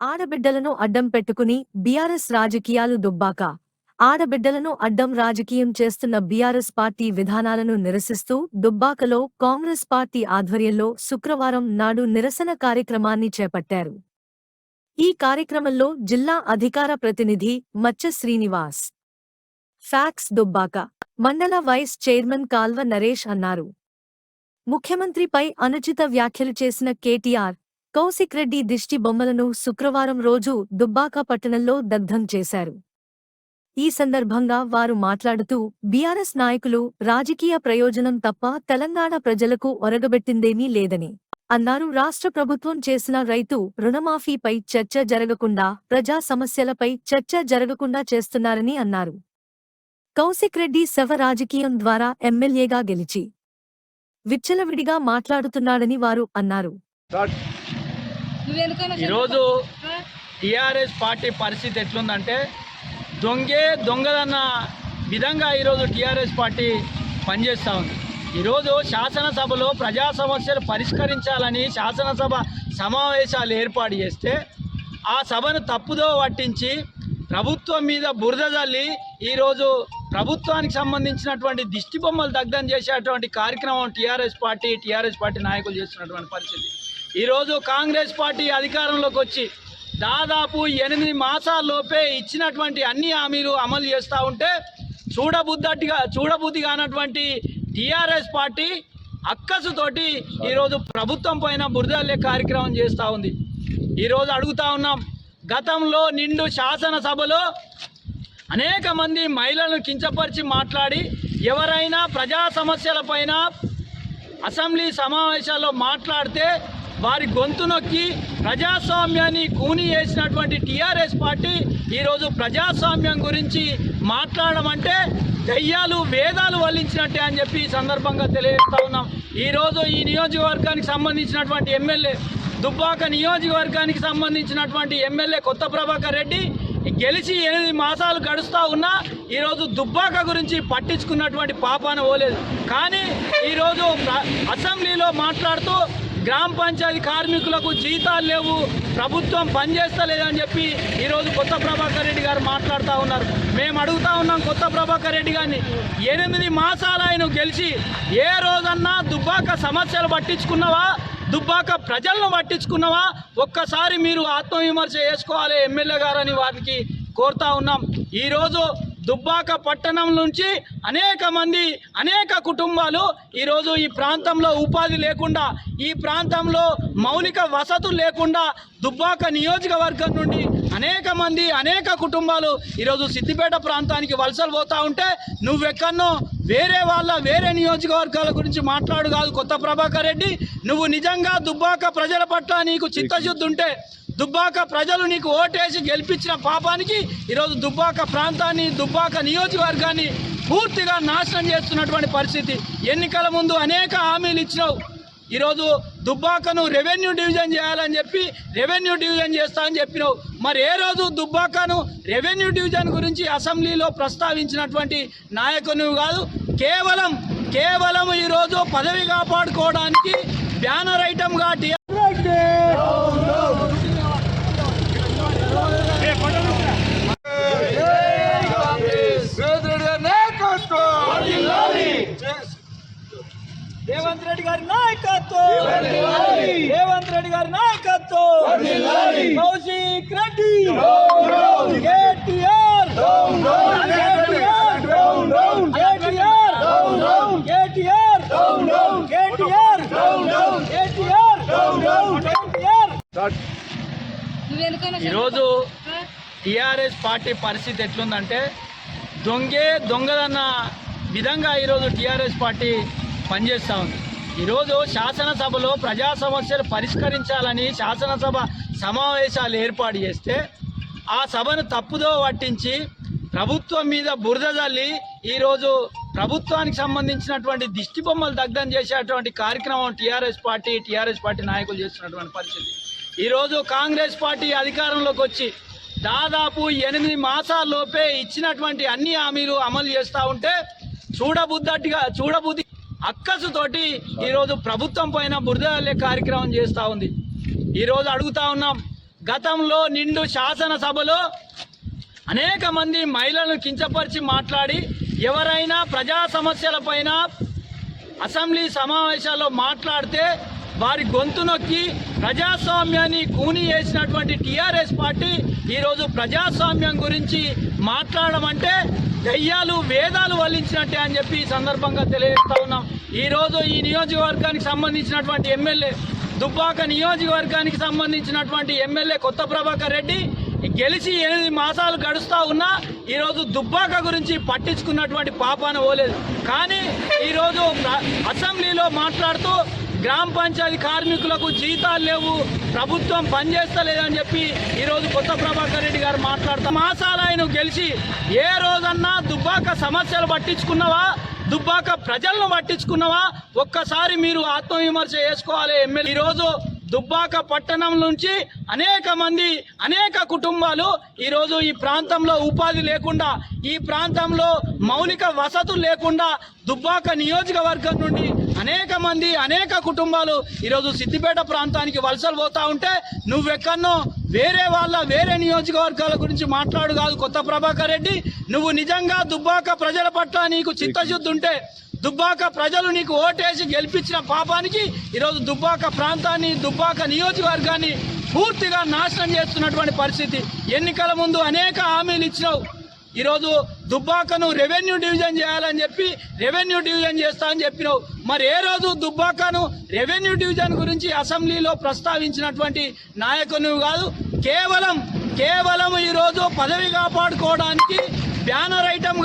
ఆడబిడ్డలను అడ్డం పెట్టుకుని బీఆర్ఎస్ రాజకీయాలు దుబ్బాక. ఆడబిడ్డలను అడ్డం రాజకీయం చేస్తున్న బీఆర్ఎస్ పార్టీ విధానాలను నిరసిస్తూ దుబ్బాకలో కాంగ్రెస్ పార్టీ ఆధ్వర్యంలో శుక్రవారం నాడు నిరసన కార్యక్రమాన్ని చేపట్టారు. ఈ కార్యక్రమంలో జిల్లా అధికార ప్రతినిధి మచ్చ శ్రీనివాస్. ఫ్యాక్స్ దుబ్బాక. మండల వైస్ చైర్మన్ కాల్వ నరేష్ అన్నారు. ముఖ్యమంత్రిపై అనుచిత వ్యాఖ్యలు చేసిన కేటీఆర్ కౌశిక్ రెడ్డి దిష్టి బొమ్మలను శుక్రవారం రోజు దుబ్బాక పట్టణంలో దగ్ధం చేశారు. ఈ సందర్భంగా వారు మాట్లాడుతూ బీఆర్ఎస్ నాయకులు రాజకీయ ప్రయోజనం తప్ప తెలంగాణ ప్రజలకు ఒరగబెట్టిందేమీ లేదని అన్నారు. రాష్ట్ర ప్రభుత్వం చేసిన రైతు రుణమాఫీపై చర్చ జరగకుండా ప్రజా సమస్యలపై చర్చ జరగకుండా చేస్తున్నారని అన్నారు. కౌశిక్ రెడ్డి శవ రాజకీయం ద్వారా ఎమ్మెల్యేగా గెలిచి విచ్చలవిడిగా మాట్లాడుతున్నాడని వారు అన్నారు. ఈరోజు టీఆర్ఎస్ పార్టీ పరిస్థితి ఎట్లుందంటే దొంగే దొంగదన్న విధంగా ఈరోజు టీఆర్ఎస్ పార్టీ పనిచేస్తూ ఉంది. ఈరోజు శాసనసభలో ప్రజా సమస్యలు పరిష్కరించాలని శాసనసభ సమావేశాలు ఏర్పాటు చేస్తే ఆ సభను తప్పుదో పట్టించి ప్రభుత్వం మీద బురద జల్లి ఈరోజు ప్రభుత్వానికి సంబంధించినటువంటి దిష్టి బొమ్మలు దగ్ధం చేసేటువంటి కార్యక్రమం టీఆర్ఎస్ పార్టీ టీఆర్ఎస్ పార్టీ నాయకులు చేస్తున్నటువంటి పరిస్థితి. ఈరోజు కాంగ్రెస్ పార్టీ అధికారంలోకి వచ్చి దాదాపు ఎనిమిది మాసాల్లోపే ఇచ్చినటువంటి అన్ని హామీలు అమలు చేస్తూ ఉంటే చూడబుద్దటిగా చూడబుద్ధి కానటువంటి టీఆర్ఎస్ పార్టీ అక్కసుతోటి ఈరోజు ప్రభుత్వం పైన బురదల్లే కార్యక్రమం చేస్తూ ఉంది. ఈరోజు అడుగుతా ఉన్నాం గతంలో నిండు శాసనసభలో అనేక మంది మహిళలను కించపరిచి మాట్లాడి ఎవరైనా ప్రజా సమస్యలపైన అసెంబ్లీ సమావేశాల్లో మాట్లాడితే వారి గొంతు నొక్కి ప్రజాస్వామ్యాన్ని కూని చేసినటువంటి టీఆర్ఎస్ పార్టీ ఈరోజు ప్రజాస్వామ్యం గురించి మాట్లాడడం అంటే దయ్యాలు వేదాలు వల్లించినట్టే అని చెప్పి ఈ సందర్భంగా తెలియజేస్తా ఉన్నాం. ఈరోజు ఈ నియోజకవర్గానికి సంబంధించినటువంటి ఎమ్మెల్యే దుబ్బాక నియోజకవర్గానికి సంబంధించినటువంటి ఎమ్మెల్యే కొత్త ప్రభాకర్ రెడ్డి గెలిచి ఎనిమిది మాసాలు గడుస్తూ ఉన్నా ఈరోజు దుబ్బాక గురించి పట్టించుకున్నటువంటి పాపాన పోలేదు. కానీ ఈరోజు అసెంబ్లీలో మాట్లాడుతూ గ్రామ పంచాయతీ కార్మికులకు జీతాలు లేవు ప్రభుత్వం పనిచేస్తలేదని చెప్పి ఈరోజు కొత్త ప్రభాకర్ రెడ్డి గారు మాట్లాడుతూ ఉన్నారు. మేము అడుగుతా ఉన్నాం కొత్త ప్రభాకర్ రెడ్డి గారిని ఎనిమిది మాసాలు ఆయన గెలిచి ఏ రోజన్నా దుబ్బాక సమస్యలు పట్టించుకున్నావా? దుబ్బాక ప్రజలను పట్టించుకున్నావా? ఒక్కసారి మీరు ఆత్మవిమర్శ చేసుకోవాలి ఎమ్మెల్యే గారని వారికి కోరుతా ఉన్నాం. ఈరోజు దుబ్బాక పట్టణం నుంచి అనేక మంది అనేక కుటుంబాలు ఈరోజు ఈ ప్రాంతంలో ఉపాధి లేకుండా ఈ ప్రాంతంలో మౌలిక వసతులు లేకుండా దుబ్బాక నియోజకవర్గం నుండి అనేక మంది అనేక కుటుంబాలు ఈరోజు సిద్దిపేట ప్రాంతానికి వలసలు పోతూ ఉంటే నువ్వెక్కడనో వేరే వాళ్ళ వేరే నియోజకవర్గాల గురించి మాట్లాడు కాదు కొత్త ప్రభాకర్ రెడ్డి. నువ్వు నిజంగా దుబ్బాక ప్రజల పట్ల నీకు చిత్తశుద్ధి ఉంటే దుబ్బాక ప్రజలు నీకు ఓటేసి గెలిపించిన పాపానికి ఈరోజు దుబ్బాక ప్రాంతాన్ని దుబ్బాక నియోజకవర్గాన్ని పూర్తిగా నాశనం చేస్తున్నటువంటి పరిస్థితి. ఎన్నికల ముందు అనేక హామీలు ఇచ్చినావు. ఈరోజు దుబ్బాకను రెవెన్యూ డివిజన్ చేయాలని చెప్పి రెవెన్యూ డివిజన్ చేస్తా అని చెప్పినావు. మరి ఏ రోజు దుబ్బాకను రెవెన్యూ డివిజన్ గురించి అసెంబ్లీలో ప్రస్తావించినటువంటి నాయకుని కాదు కేవలం కేవలం ఈరోజు పదవి కాపాడుకోవడానికి బ్యానర్ ఐటమ్గా రేవంత్ రెడ్డి గారి నాయకత్వం. రేవంత్ రెడ్డి గారి నాయకత్వం. కౌశిక్ రెడ్డి. కేటీఆర్. ఈరోజు టీఆర్ఎస్ పార్టీ పరిస్థితి ఎట్లుందంటే దొంగే దొంగదన్న విధంగా ఈరోజు టీఆర్ఎస్ పార్టీ పనిచేస్తూ ఉంది. ఈరోజు శాసనసభలో ప్రజా సమస్యలు పరిష్కరించాలని శాసనసభ సమావేశాలు ఏర్పాటు చేస్తే ఆ సభను తప్పుదో పట్టించి ప్రభుత్వం మీద బురద జల్లి ఈరోజు ప్రభుత్వానికి సంబంధించినటువంటి దిష్టి బొమ్మలు దగ్ధం చేసేటువంటి కార్యక్రమం టీఆర్ఎస్ పార్టీ టీఆర్ఎస్ పార్టీ నాయకులు చేస్తున్నటువంటి పరిస్థితి. ఈరోజు కాంగ్రెస్ పార్టీ అధికారంలోకి వచ్చి దాదాపు ఎనిమిది మాసాల్లోపే ఇచ్చినటువంటి అన్ని హామీలు అమలు చేస్తూ ఉంటే చూడబుద్ధట్టుగా చూడబుద్ధి అక్కసుతోటి ఈరోజు ప్రభుత్వం పైన బురద కార్యక్రమం చేస్తూ ఉంది. ఈరోజు అడుగుతా ఉన్నాం గతంలో నిండు శాసనసభలో అనేక మంది మహిళలను కించపరిచి మాట్లాడి ఎవరైనా ప్రజా సమస్యలపైన అసెంబ్లీ సమావేశాల్లో మాట్లాడితే వారి గొంతు నొక్కి ప్రజాస్వామ్యాన్ని కూని చేసినటువంటి టీఆర్ఎస్ పార్టీ ఈరోజు ప్రజాస్వామ్యం గురించి మాట్లాడడం అంటే దయ్యాలు వేదాలు వల్లించినట్టే అని చెప్పి ఈ సందర్భంగా తెలియజేస్తా ఉన్నాం. ఈరోజు ఈ నియోజకవర్గానికి సంబంధించినటువంటి ఎమ్మెల్యే దుబ్బాక నియోజకవర్గానికి సంబంధించినటువంటి ఎమ్మెల్యే కొత్త ప్రభాకర్ రెడ్డి గెలిచి ఎనిమిది మాసాలు గడుస్తూ ఉన్నా ఈరోజు దుబ్బాక గురించి పట్టించుకున్నటువంటి పాపాన పోలేదు. కానీ ఈరోజు అసెంబ్లీలో మాట్లాడుతూ గ్రామ పంచాయతీ కార్మికులకు జీతాలు లేవు ప్రభుత్వం పనిచేస్తలేదని చెప్పి ఈరోజు కొత్త ప్రభాకర్ రెడ్డి గారు మాట్లాడుతూ మాసాలు ఆయన గెలిచి ఏ రోజన్నా దుబ్బాక సమస్యలు పట్టించుకున్నావా? దుబ్బాక ప్రజలను పట్టించుకున్నావా? ఒక్కసారి మీరు ఆత్మవిమర్శ చేసుకోవాలి ఎమ్మెల్యే. ఈరోజు దుబ్బాక పట్టణం నుంచి అనేక మంది అనేక కుటుంబాలు ఈరోజు ఈ ప్రాంతంలో ఉపాధి లేకుండా ఈ ప్రాంతంలో మౌలిక వసతులు లేకుండా దుబ్బాక నియోజకవర్గం నుండి అనేక మంది అనేక కుటుంబాలు ఈరోజు సిద్దిపేట ప్రాంతానికి వలసలు పోతా ఉంటే నువ్వెక్కడనో వేరే వాళ్ళ వేరే నియోజకవర్గాల గురించి మాట్లాడు కాదు కొత్త ప్రభాకర్ రెడ్డి. నువ్వు నిజంగా దుబ్బాక ప్రజల పట్ల నీకు చిత్తశుద్ధి ఉంటే దుబ్బాక ప్రజలు నీకు ఓటేసి గెలిపించిన పాపానికి ఈరోజు దుబ్బాక ప్రాంతాన్ని దుబ్బాక నియోజకవర్గాన్ని పూర్తిగా నాశనం చేస్తున్నటువంటి పరిస్థితి. ఎన్నికల ముందు అనేక హామీలు ఇచ్చినావు. ఈరోజు దుబ్బాకను రెవెన్యూ డివిజన్ చేయాలని చెప్పి రెవెన్యూ డివిజన్ చేస్తా అని చెప్పినావు. మరి ఏ రోజు దుబ్బాకను రెవెన్యూ డివిజన్ గురించి అసెంబ్లీలో ప్రస్తావించినటువంటి నాయకుని కాదు కేవలం కేవలం ఈరోజు పదవి కాపాడుకోవడానికి బ్యానర్ ఐటమ్